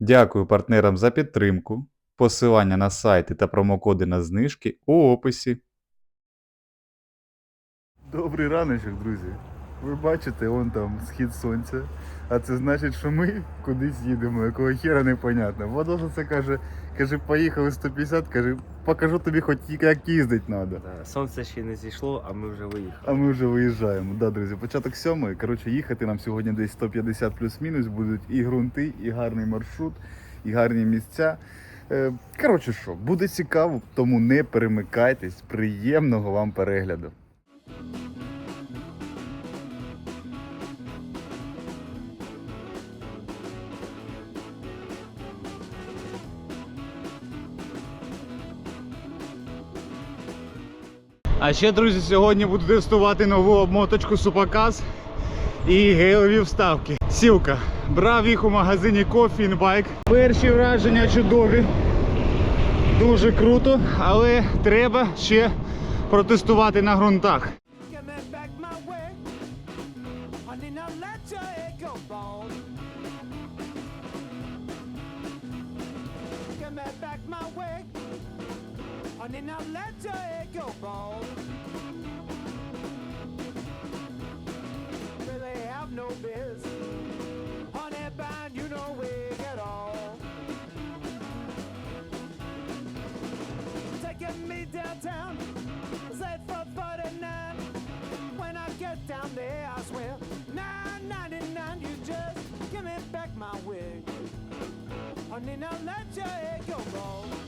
Дякую партнерам за підтримку. Посилання на сайти та промокоди на знижки у описі. Добрий раночок, друзі. Ви бачите, вон там схід сонця. А це значить, що ми кудись їдемо, якого хера непонятно. Водоса це каже, каже, поїхали 150, каже, покажу тобі хоч як їздити треба. Да, Сонце ще не зійшло, а ми вже виїхали. А ми вже виїжджаємо. Да, друзі, початок сьомої. Коротше, їхати нам сьогодні десь 150 плюс-мінус. Будуть і ґрунти, і гарний маршрут, і гарні місця. Е, Коротше, що, буде цікаво, тому не перемикайтесь. Приємного вам перегляду. А ще, друзі, сьогодні буду тестувати нову обмоточку Супаказ і гелеві вставки. Сілка. Брав їх у магазині Coffee Bike. Перші враження чудові. Дуже круто, але треба ще протестувати на ґрунтах. Honey, now let your head go bald. Really have no biz. Honey, bind you no wig at all. Taking me downtown. Set for 49. When I get down there, I swear, 9.99. You just give me back my wig. Honey, now let your head go bald.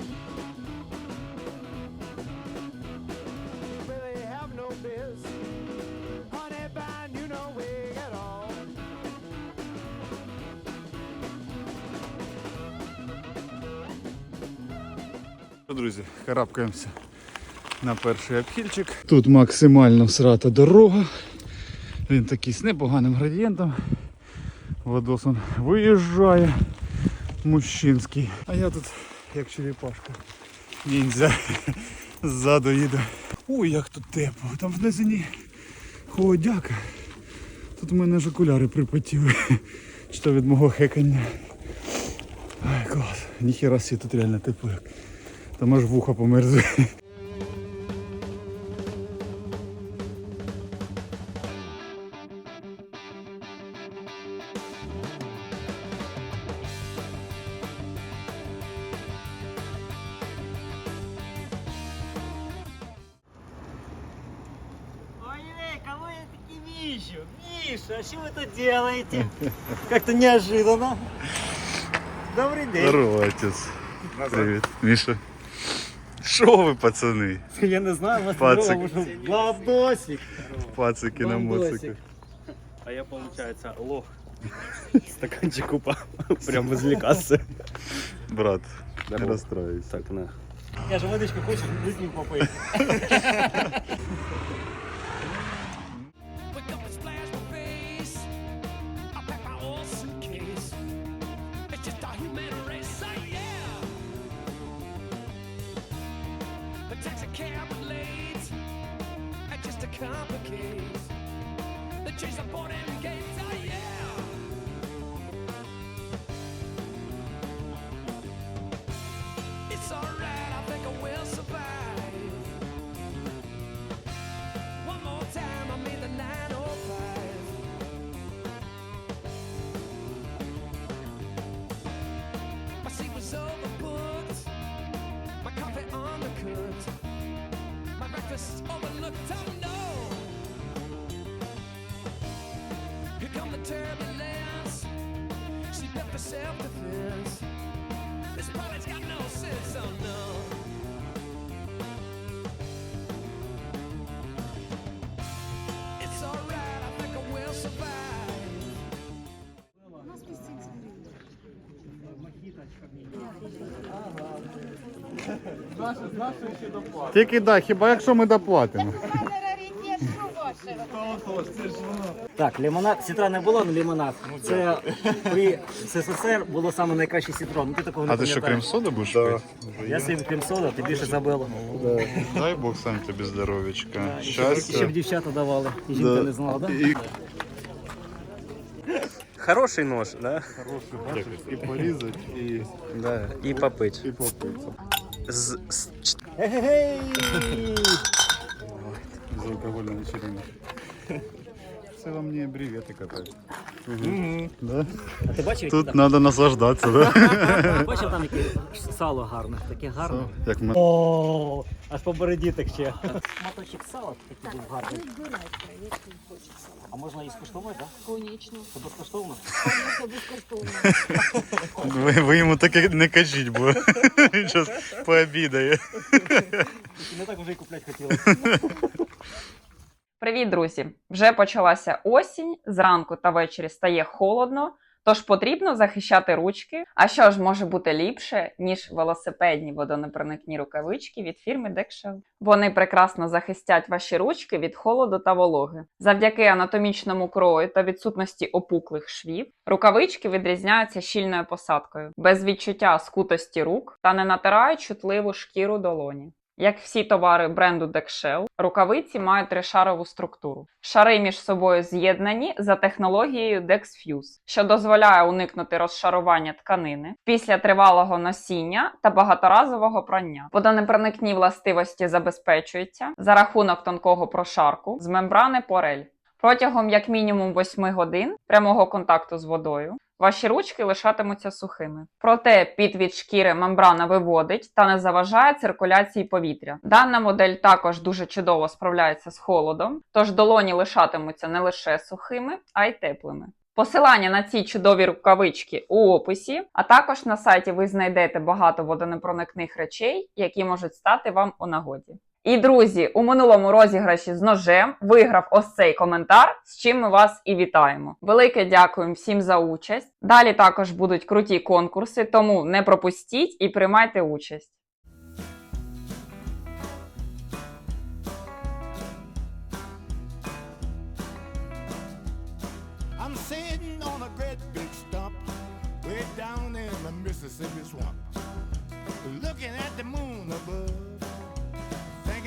Друзі, карабкаємося на перший обхильчик. Тут максимально всрата дорога. Він такий з непоганим градієнтом. Водосон виїжджає мужчинський. А я тут як черепашка. Ніндзя. Ззаду їду. Ой, як тут тепло. Там в низині холодяка. Тут у мене ж окуляри припотіли. Що від мого хекання. Ай, клас. Ніхера сі, тут реально тепло. Там аж вуха померзли. Миша, а что вы тут делаете? Как-то неожиданно. Добрый день. Здорово, отець. Привіт. Міша. Що ви, пацани? Я не знаю, вас Пацик. здорово уже. Ладосик. Пацики на Бандосик. моциклах. А я, получается, лох. Стаканчик упал. Прям возле кассы. Брат, не Здорово. розстроюйся. Так, на. Я же водичку хочу, с ним complicates. They change the in and game. Тільки да, хіба якщо ми доплатимо. Так, лимонад, сітра не було, але лимонад. Це при СССР було саме найкращий сітрон. Ну, ти такого не А ти що, крем пам'ятаєш. сода будеш пити? Я свій крем сода, ти більше забила. Дай Бог сам тобі здоров'ячка. І Щастя. дівчата давали, і жінка Да. не знала, так? І хороший нож, да? Хороший, бачиш, і порізати, і, Да. І попить. і попити. З, з, ч- Безалкогольна вечерина. Це вам не бревети катать. Да? А ти бачив, Тут треба наслаждатися, да? бачив там яке сало гарне, таке гарне. Як ми... О, аж по бороді так ще. Моточок сала такий був гарний. Вибирайте, який хоче салат. А можна і скуштувати, так? Конечно, Це безкоштовно. конечно, безкоштовно. Ви, ви йому таке не кажіть, бо він зараз пообідає. Не так вже і купляти хотілося. Привіт, друзі! Вже почалася осінь. Зранку та ввечері стає холодно, тож потрібно захищати ручки. А що ж може бути ліпше, ніж велосипедні водонепроникні рукавички від фірми Dexshell? Вони прекрасно захистять ваші ручки від холоду та вологи. Завдяки анатомічному крою та відсутності опуклих швів, рукавички відрізняються щільною посадкою, без відчуття скутості рук та не натирають чутливу шкіру долоні. Як всі товари бренду Dexshell, рукавиці мають тришарову структуру. Шари між собою з'єднані за технологією DexFuse, що дозволяє уникнути розшарування тканини після тривалого носіння та багаторазового прання. Водонепроникні властивості забезпечуються за рахунок тонкого прошарку з мембрани порель. Протягом як мінімум 8 годин прямого контакту з водою ваші ручки лишатимуться сухими. Проте під від шкіри мембрана виводить та не заважає циркуляції повітря. Дана модель також дуже чудово справляється з холодом, тож долоні лишатимуться не лише сухими, а й теплими. Посилання на ці чудові рукавички у описі, а також на сайті ви знайдете багато водонепроникних речей, які можуть стати вам у нагоді. І друзі, у минулому розіграші з ножем виграв ось цей коментар, з чим ми вас і вітаємо. Велике дякуємо всім за участь. Далі також будуть круті конкурси, тому не пропустіть і приймайте участь. Mississippi swamp, looking at the moon above,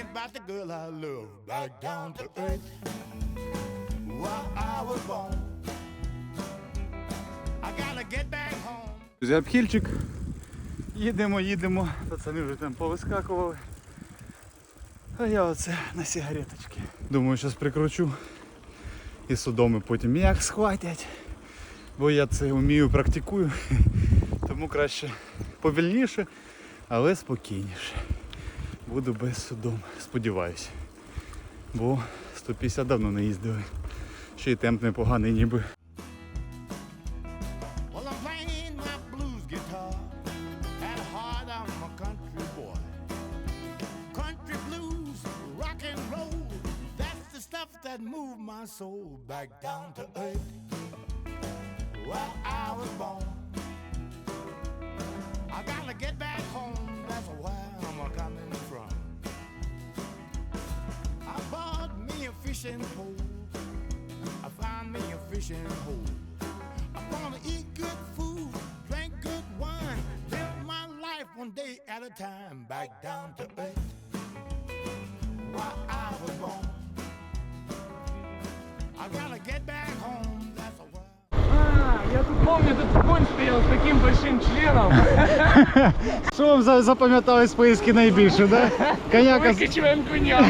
thinking about the girl I love back down to earth where I was born. I gotta get back home. Друзі, обхильчик. Їдемо, їдемо. Пацани вже там повискакували. А я оце на сигареточки. Думаю, зараз прикручу. І судоми потім як схватять. Бо я це вмію, практикую. Тому краще повільніше, але спокійніше. Буду без судом, сподіваюся. Бо 150 давно не їздили. Ще й темп непоганий ніби. A that moved my soul back down to earth where I was born. I gotta get back home, that's where fishing pole, I found me a fishing hole. I'm gonna eat good food, drink good wine, live my life one day at a time, back down to earth where I was born. I gotta get back home, that's a while. А, я тут помню, тут конь стоял с таким большим членом. Що вам за- запам'ятались поїздки найбільше, да? Коняка. з- Выкачиваем коня.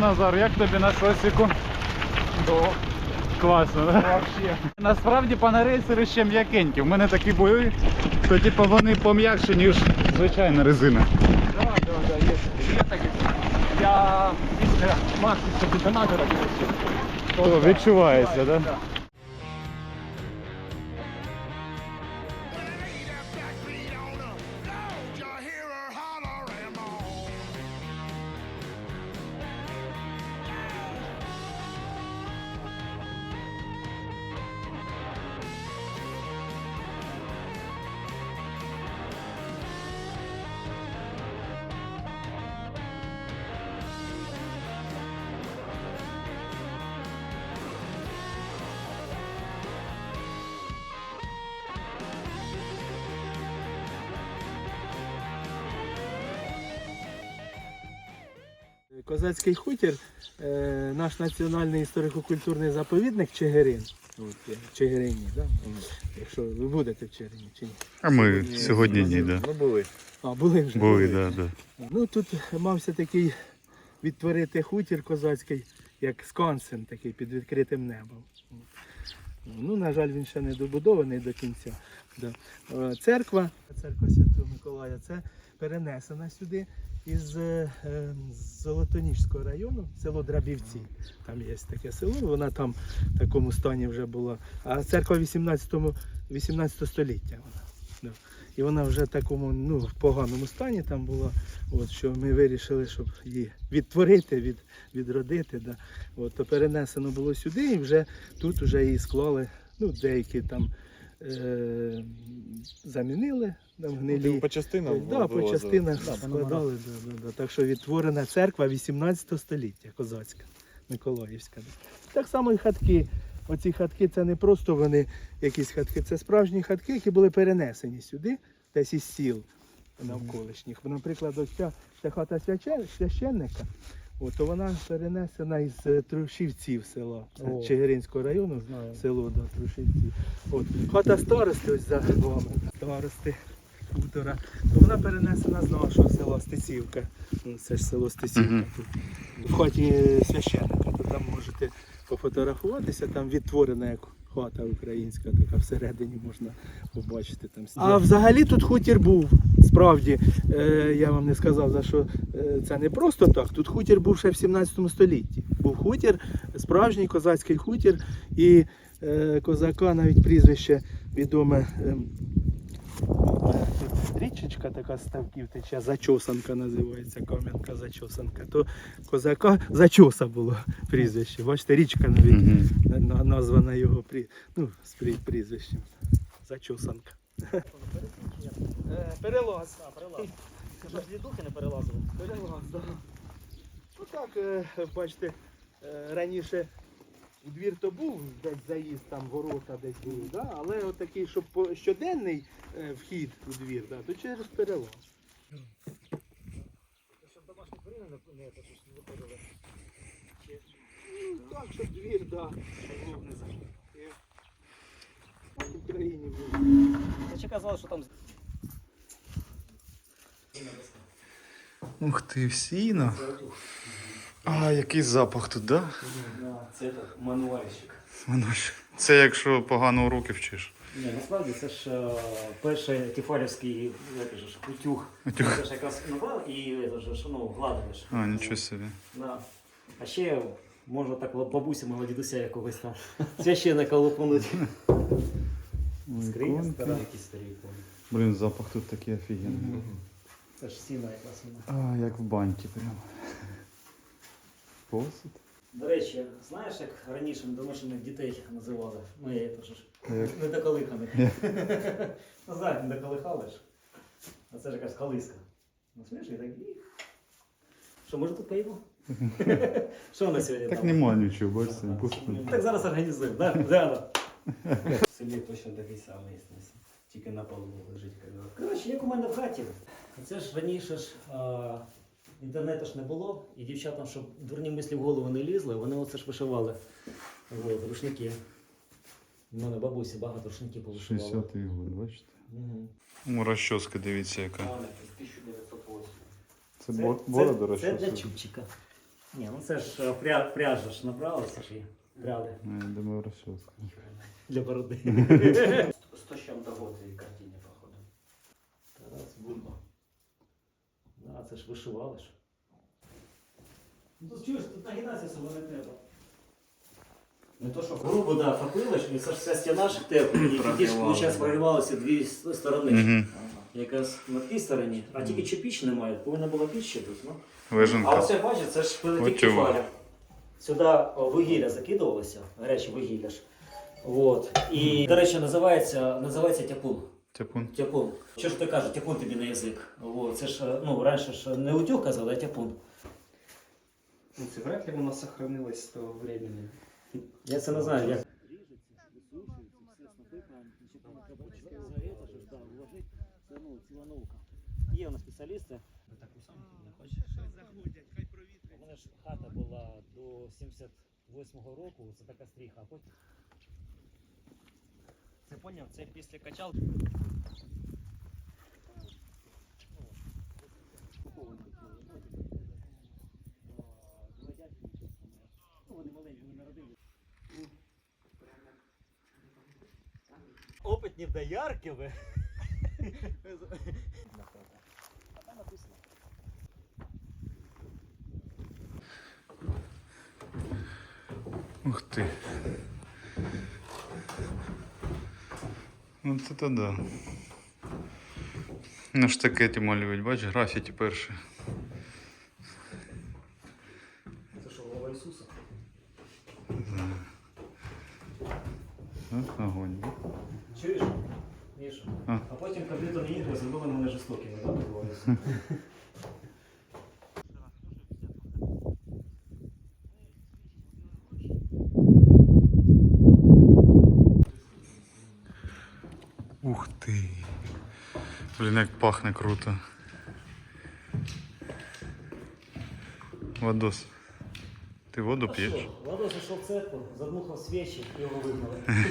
Назар, як тобі на сосіку? До. Класно, да? Вообще. Насправді панарейсери ще м'якенькі. В мене такі були, то типу вони пом'якші, ніж звичайна резина. Да, да, да, є. Я такі. Я після Максиса детонатора коротше. То відчувається, так? Да? Козацький хутір, е, наш національний історико-культурний заповідник Чигирин. От, Чигирині, да? якщо ви будете в Чигирині чи ні. А ми сьогодні ні, да. Ну були. А, були вже. Були, да, да. Ну тут мався такий відтворити хутір козацький, як сконсен такий під відкритим небом. Ну, на жаль, він ще не добудований до кінця. Да. Е, Церква, церква Святого Миколая, це перенесена сюди із е, е, Золотоніжського району, село Драбівці. Там є таке село, вона там в такому стані вже була. А церква 18, 18 століття. Вона. І вона вже в такому ну, в поганому стані там була. От, що ми вирішили, щоб її відтворити, від, відродити. Да. От, то перенесено було сюди і вже тут вже її склали. Ну, деякі там е- замінили там гнилі. По частинам? Да, по частинах складали. Да, да, да. Так що відтворена церква 18 століття, козацька, Миколаївська. Так само і хатки. Оці хатки це не просто вони якісь хатки, це справжні хатки, які були перенесені сюди, десь із сіл навколишніх. Наприклад, ось ця, ця хата священника, от, то вона перенесена із е, Трушівців села, це О. Чигиринського району, Знаю. село да, Трушівці. От. Хата старости ось за вами, старости хутора, то вона перенесена з нашого села Стецівка. Ну, Це ж село Стецівка Мгм. тут. В хаті священника, то там можете пофотографуватися, там відтворена як хата українська, така всередині можна побачити там. А взагалі тут хутір був. Справді, е, я вам не сказав, за що е, це не просто так. Тут хутір був ще в 17 столітті. Був хутір, справжній козацький хутір, і е, козака навіть прізвище відоме. Річечка така з ставків тече, зачосанка називається, кам'янка зачосанка. То козака зачоса було прізвище. Бачите, річка навіть Мгм. на- названа його прі... ну, з прі- прізвищем. Зачосанка. Перелаз. Щоб духи не перелазили. Перелаз, да. Ну так, е, бачите, е, раніше у двір то був десь заїзд, там ворота десь були, да? але от такий, щоб по- щоденний е, вхід у двір, да, то через перелаз. Ну, так, щоб двір, да. не закрив. В Україні був. Чи казали, що там Ух ти, сіно. А, який запах тут, да? це мануальщик. Ж. Це якщо погано уроки вчиш. Ні, насправді це ж е, перший тефалівський як же ж, утюг. Утюг. Це ж якраз набрав і е, ж, ну, гладиш. А, нічого собі. Да. А ще можна так бабуся мого дідуся якогось там священника лупануть. Скриня стара, якісь старі помню. Блін, запах тут такий офігенний. Це ж сіна якраз вона. А, як в баньці прям. Посуд. До речі, знаєш, як раніше недоношених дітей називали? Ну, я теж недоколиханих. Ну, знаєш, недоколихали ж. А це ж якась колиска. Ну, смішний так. і- Що, може тут поїмо? Що на сьогодні Так там? нема нічого, бачите, пусто. Так зараз організуємо, да? Да, В селі точно такий самий снес. Тільки на полу лежить. Коротше, як у мене в хаті. Це ж раніше ж а, інтернету ж не було, і дівчатам, щоб дурні мислі в голову не лізли, вони оце ж вишивали от, рушники. У мене бабусі багато рушників повишивали. 60-й год, бачите? Мгм. Ну, розчоска, дивіться яка. з 1908. Це бо- бороду це, це для чубчика. Ні, ну це ж е, пря, пряжа ж набралася ж і пряли. Ну, Я думаю, розчоска. Для бороди. Сто з чим-то год і картині, Це ж вишивали ж. Ну тут чуєш, тут нагинатися особо не треба. Не то, що грубо, да, фапилиш, і це ж вся стіна ж тепло. І тоді ж, виходить, проривалися дві с- сторони. Якраз на тій стороні, а тільки чи піч немає, повинна була піч ще бути. Ну. А Лежанка. оце бачиш, це ж великий Отчего? кефаля. Сюди о, вугілля закидувалося, гаряче вугілля ж. Вот. І, до речі, називається, називається тяпун. Тяпун. Тяпун. Що ж ти кажеш, тяпун тобі на язик. Вот. Це ж, е, ну, раніше ж не утюг казали, а тяпун. Ну, це вряд ли воно сохранилось з того времени. Я це не знаю, як. Є у нас спеціалісти. Таку саму не хочеш? У мене ж хата була до 78-го року, це така стріха, а потім. Це поняв, це після качал. Опитні доярки ви. Ух ти. Ну це то да. таке штакеті малюють, бачиш, графіті перші. Це що, голова Ісуса? А, Огонь. да? Чуєш? Міша? А. А потім комп'ютерні ігри зробили мене жорстокими, так? називаються? Ух ти. Блін, як пахне круто. Вадос. Ти воду А п'єш? що? Владос зайшов в церкву, задмухав свічі і його вигнали.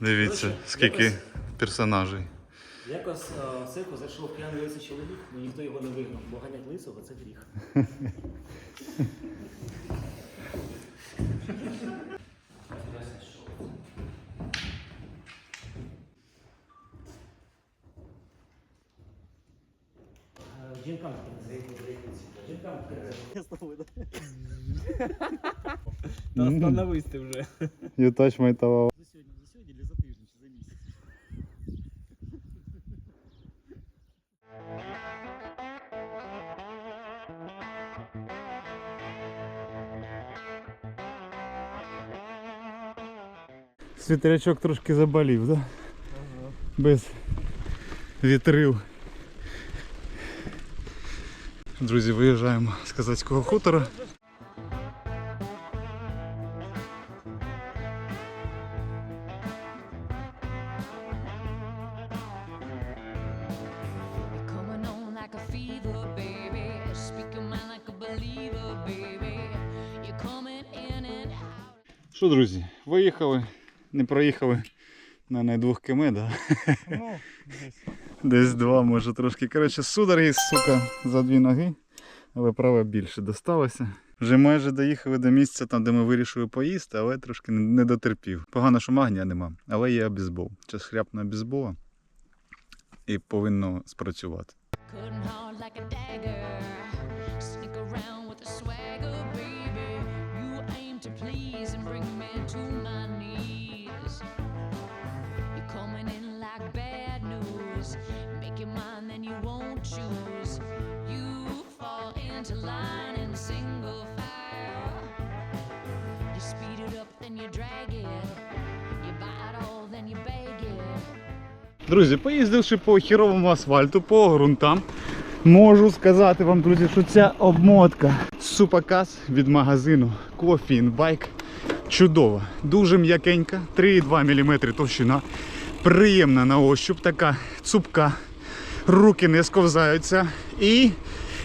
Дивіться, скільки персонажей. Якось а, в церкву зайшов п'яний лисий чоловік, але ніхто його не вигнав, бо ганять лисого це гріх. Та остановись ти вже. You touch my towel. За сьогодні, за сьогодні, чи за тиждень, чи за місяць. Світерячок трошки заболів, да? Без вітрил. Друзі, виїжджаємо з Казацького хутора. Виїхали, не проїхали на не двох км, да? Ну, десь. Десь два, може трошки. Коротше, судороги, сука, за дві ноги, але права більше досталося. Вже майже доїхали до місця, там, де ми вирішили поїсти, але трошки не дотерпів. Погано, що магнія нема, але є обізбол. Час хряпну обізбола і повинно спрацювати. Друзі, поїздивши по хіровому асфальту, по ґрунтам, можу сказати вам, друзі, що ця обмотка Супакас від магазину Coffee Bike чудова. Дуже м'якенька, 3,2 мм товщина. Приємна на ощуп, така цупка. Руки не сковзаються. І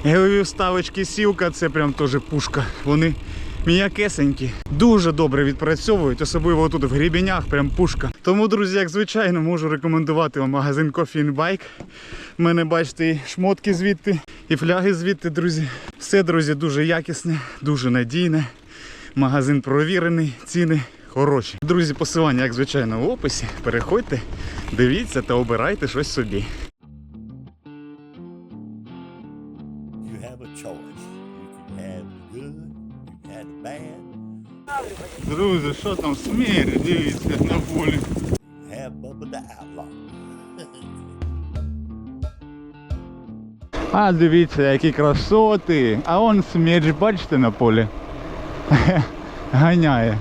гелеві вставочки сілка це прям теж пушка. Вони м'якесенькі, дуже добре відпрацьовують, особливо тут в грібінях, прям пушка. Тому, друзі, як звичайно, можу рекомендувати вам магазин Coffee Bike. У мене бачите і шмотки звідти, і фляги звідти, друзі. Все, друзі, дуже якісне, дуже надійне. Магазин провірений, ціни хороші. Друзі, посилання, як звичайно, в описі. Переходьте, дивіться та обирайте щось собі. Друзі, що там смерть, дивіться на полі. А дивіться, які красоти. А он смерч, бачите на полі. Ганяє.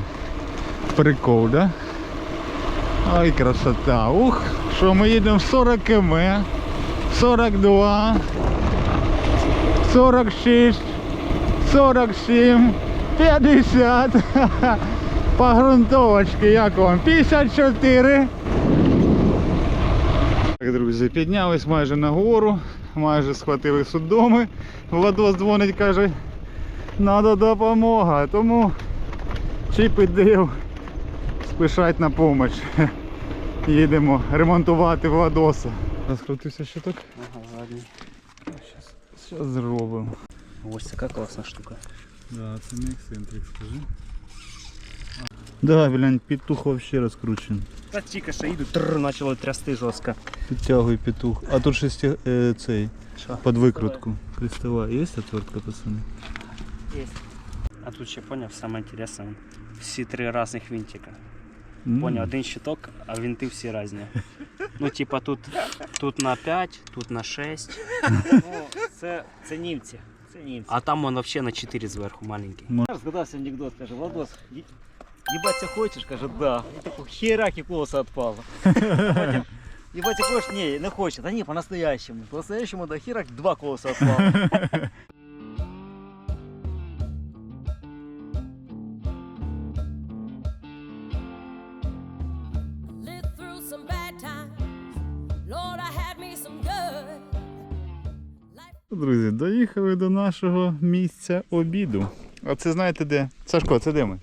Прикол, да? Ой, красота. Ух, що ми їдемо 40 км. 42. 46. 47. 50. По грунтовочці, як вам? 54. Так, друзі, піднялись майже на гору, майже схватили судоми. Владос дзвонить, каже, треба допомога. Тому чіп і Дейл спішать на допомогу. Їдемо ремонтувати Владоса. Розкрутився щиток? Ага. Зараз зробимо. Ось така класна штука. Да, це не ексцентрик, скажи. Да, глянь, петух вообще розкручений. Та тільки що їду, тррр, почало трясти жорстко. Підтягуй петух. А тут шесті... е, цей, Що? під викрутку. Крестова. Є отвертка, пацани? Є. А тут ще поняв, саме інтересне, всі три різних винтика. М. Поняв, один щиток, а винти всі різні. Ну, типа тут, тут на 5, тут на 6, Ну, це, це німці. Це німці. а там он вообще на 4 зверху маленький. Згадався анекдот, каже, Владос, «Є- їбаться хочеш? Каже, да. І таку херак і колоса відпало. Потім, їбаться хочеш? Ні, не хоче. Та ні, по-настоящему. По-настоящему, да, херак, два колоса відпало. Друзі, доїхали до нашого місця обіду. А це знаєте де? Сашко, це де ми?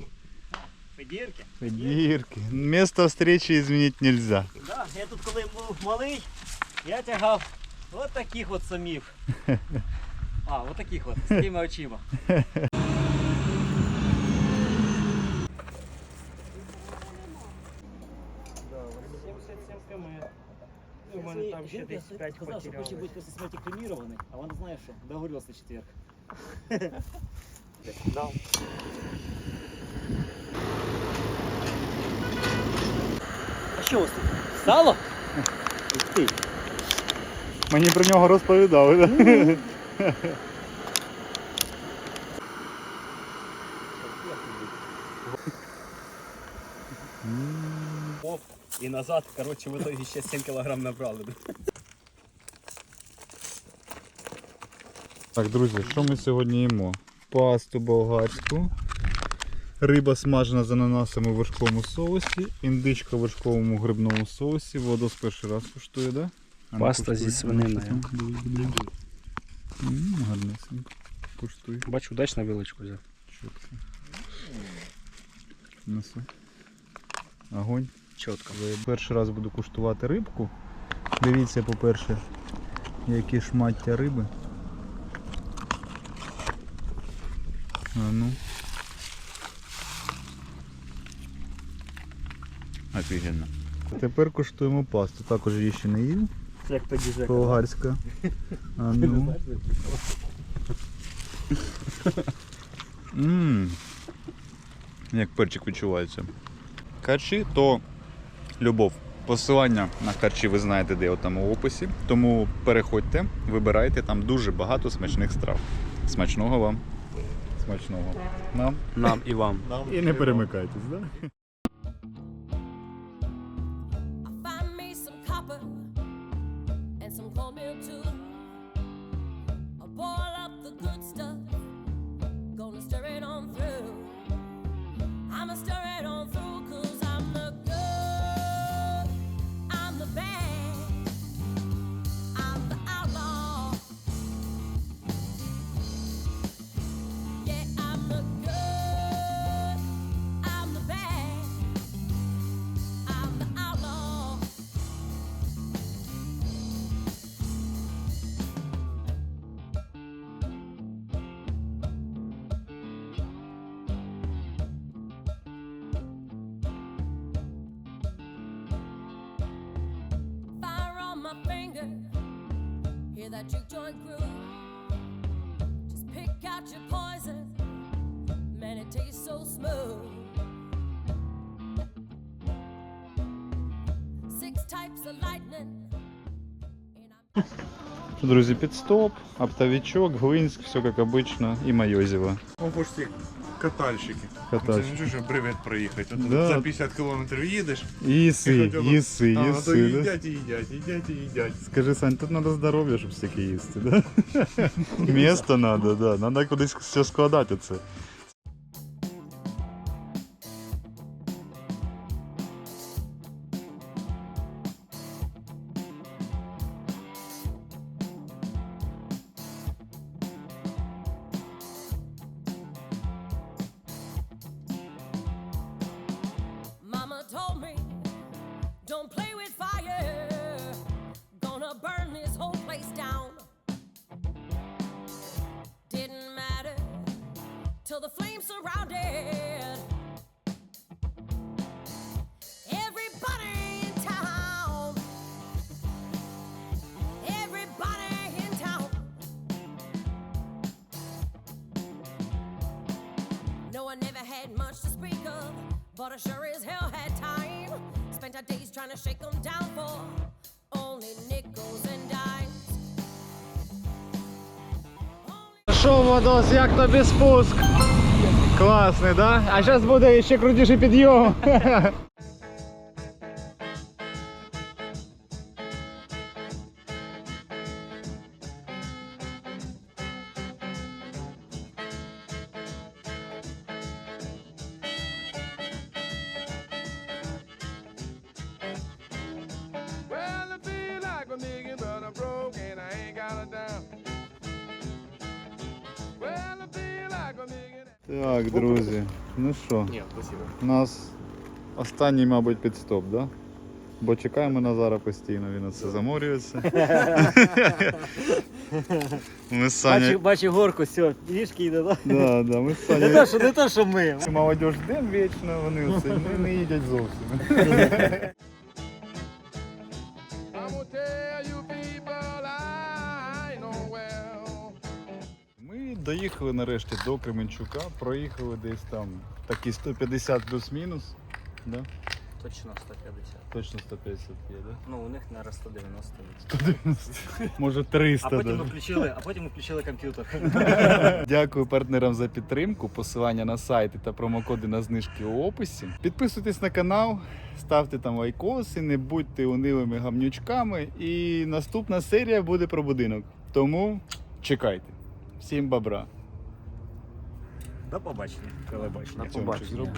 Федірки? Дірки. Місто встречи змінити нельзя. Да, я тут коли був малий, я тягав от таких от самів. А, от таких от, з такими очима. У мене там ще десь 5 Сказав, що хоче бути після смерті кремірований, а вона знає, що договорився четверг. що у вас тут? Сало? Ух ти. Мені про нього розповідали, так? Оп, і назад, коротше, в итоге ще 7 кг набрали. Так, друзі, що ми сьогодні їмо? Пасту болгарську, риба смажена з ананасами в вершковому соусі, індичка в вершковому грибному соусі. Водос перший раз куштує, да? А Паста куштуй. зі свининою. Гарнесенько. Куштуй. Бачу, удачно вилочку взяв. Чітко. Неси. Огонь. Чітко. Перший раз буду куштувати рибку. Дивіться, по-перше, які шмаття риби. А ну. Офігенно. Тепер куштуємо пасту. Також її ще не їв. Це як тоді Жека. Болгарська. А ну. Ммм. Як перчик відчувається. Харчі то любов. Посилання на харчі ви знаєте, де там у описі. Тому переходьте, вибирайте, там дуже багато смачних страв. Смачного вам. Смачного. Нам. Нам і вам. І не перемикайтесь, так? Да? my finger. Hear that juke joint groove? Just pick out your poison. Man, it tastes so smooth. Six types of lightning. Друзі, підстоп, оптовичок, Глинськ, все как обычно, и Майозева. О, пустик. Катальщики. Катальщики. Це що привіт проїхати. От Да. За 50 кілометрів їдеш, Їси, хоча б- їси, а, то їси, да? їдять і їдять, їдять і їдять. Скажи, Сань, тут треба здоров'я, щоб стільки їсти, да? Місто треба, да. Треба кудись все складати це. Що, Владос, як тобі спуск? Класний, да? А зараз буде ще крутіший підйом. що, Ні, спасибо. у нас останній, мабуть, підстоп, да? Бо чекаємо Назара постійно, він оце заморюється. Ми з Санєю... бачу горку, все, пішки йде, да? Да, да, ми з Не то, що, не то, що ми. Молодь ждем вічно, вони оце не, не їдять зовсім. доїхали нарешті до Кременчука, проїхали десь там такі 150 плюс-мінус. Да? Точно 150. Точно 150 є, да? Ну, у них, наверное, 190. 190. Може 300 А потім ми включили, а потім ми включили комп'ютер. Дякую партнерам за підтримку. Посилання на сайти та промокоди на знижки у описі. Підписуйтесь на канал, ставте там лайкоси, не будьте унилими гамнючками. І наступна серія буде про будинок. Тому чекайте. Всім бобра. До побачення. Телебачення. Цьомчик зробиш?